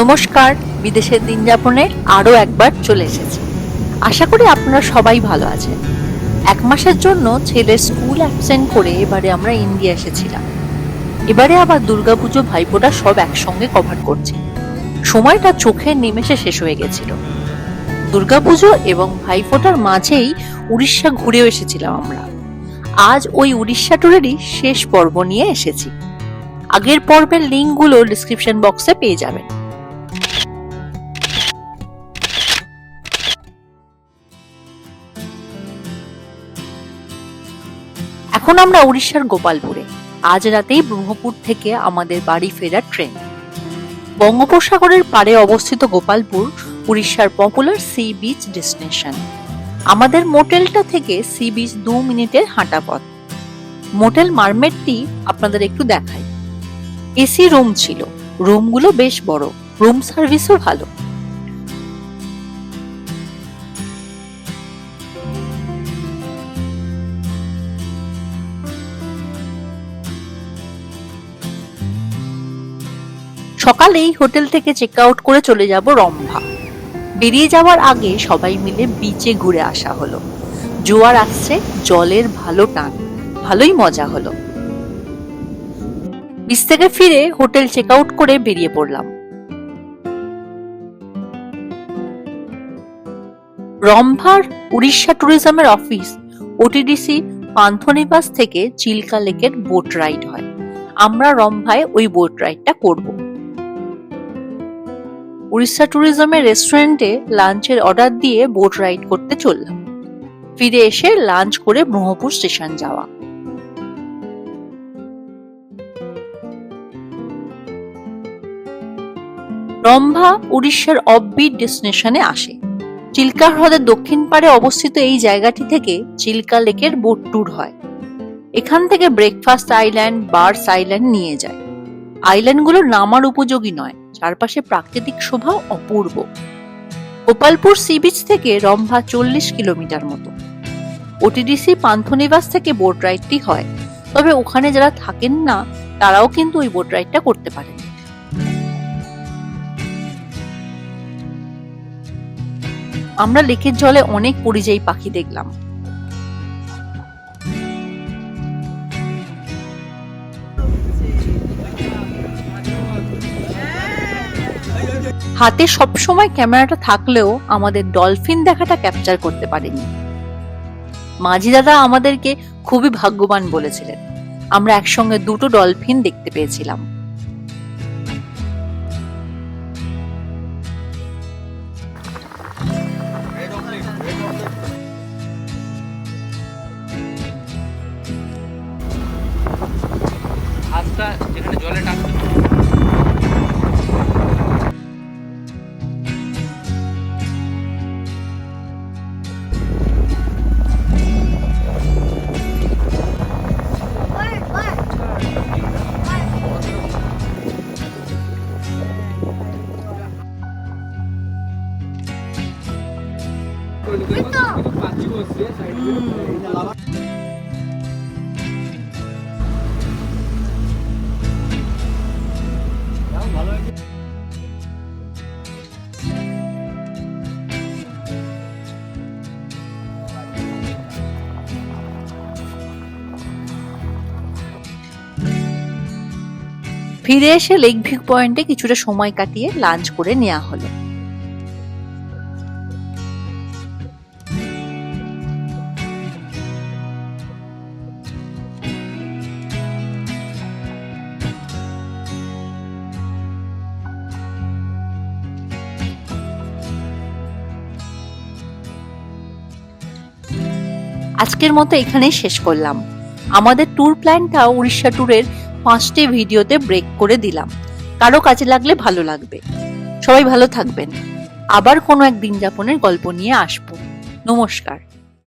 নমস্কার, বিদেশের দিন যাপনে আরও একবার চলে এসেছি। আশা করি আপনারা সবাই ভালো আছেন। এক মাসের জন্য ছেলের স্কুল অ্যাবসেন্ট করে এবারে আমরা ইন্ডিয়া এসেছিলাম। এবারে আবার দুর্গাপুজো ভাইফোঁটা সব একসঙ্গে কভার করছি। সময়টা চোখের নিমেষে শেষ হয়ে গেছিল। দুর্গাপুজো এবং ভাইফোঁটার মাঝেই উড়িষ্যা ঘুরেও এসেছিলাম আমরা। আজ ওই উড়িষ্যা ট্যুরেরই শেষ পর্ব নিয়ে এসেছি। আগের পর্বের লিঙ্কগুলো ডিসক্রিপশন বক্সে পেয়ে যাবেন। এখন আমরা উড়িষ্যার গোপালপুরে। আজ রাতেই ব্রহ্মপুর থেকে আমাদের বাড়ি ফেরার ট্রেন। বঙ্গোপসাগরের পাড়ে অবস্থিত গোপালপুর, উড়িষ্যার পপুলার সি বিচ ডেস্টিনেশন আমাদের মোটেলটা থেকে সি বিচ দু মিনিটের হাঁটা পথ। মোটেল মারমেটটি আপনাদের একটু দেখাই। এসি রুম ছিল। রুমগুলো বেশ বড়। রুম সার্ভিসও ভালো। সকালেই হোটেল থেকে চেক আউট করে চলে যাব রম্ভা। বেরিয়ে যাওয়ার আগে সবাই মিলে বিচে ঘুরে আসা হলো। জোয়ার আসছে, জলের ভালো টান, ভালোই মজা হলো। বিচ থেকে ফিরে হোটেল চেক আউট করে বেরিয়ে পড়লাম। রম্ভার উড়িষ্যা ট্যুরিজমের অফিস ওটিডিসি পান্থনিবাস থেকে চিল্কা লেকের বোট রাইড হয়। আমরা রম্ভায় ওই বোট রাইডটা করব। উড়িষ্যা ট্যুরিজমের রেস্টুরেন্টে লাঞ্চের অর্ডার দিয়ে বোট রাইড করতে চললাম। ফিরে এসে লাঞ্চ করে ব্রহ্মপুর স্টেশন যাওয়া। রম্ভা উড়িষ্যার অফবিট ডেস্টিনেশনে আসে। চিল্কা হ্রদের দক্ষিণ পাড়ে অবস্থিত এই জায়গাটি থেকে চিল্কা লেকের বোট ট্যুর হয়। এখান থেকে ব্রেকফাস্ট আইল্যান্ড বার্স আইল্যান্ড নিয়ে যায়। আইল্যান্ডগুলো নামার উপযোগী নয়। চারপাশে প্রাকৃতিক শোভা অপূর্ব। গোপালপুর সি বিচ থেকে রম্ভা চল্লিশ কিলোমিটার মতো। ওটিডিসি পান্থনিবাস থেকে বোট রাইডটি হয়। তবে ওখানে যারা থাকেন না, তারাও কিন্তু ওই বোট রাইডটা করতে পারেন। আমরা লেকের জলে অনেক পরিযায়ী পাখি দেখলাম। হাতে সবসময় ক্যামেরাটা থাকলেও আমাদের ডলফিন দেখাটা ক্যাপচার করতে পারিনি। মাঝি দাদা আমাদেরকে খুবই ভাগ্যবান বলেছিলেন। আমরা একসঙ্গে দুটো ডলফিন দেখতে পেয়েছিলাম। হাঁসটা যেখানে জলে টানতে ফিরে এসে লেক ভিউ পয়েন্টে কিছুটা সময় কাটিয়ে লাঞ্চ করে নেওয়া হলো। আজকের মতো এখানেই শেষ করলাম। আমাদের ট্যুর প্ল্যানটা উড়িষ্যা ট্যুরের পাঁচটি ভিডিওতে ব্রেক করে দিলাম। কারও কাজে লাগলে ভালো লাগবে। সবাই ভালো থাকবেন। আবার কোনো এক দিন যাপনের গল্প নিয়ে আসব। নমস্কার।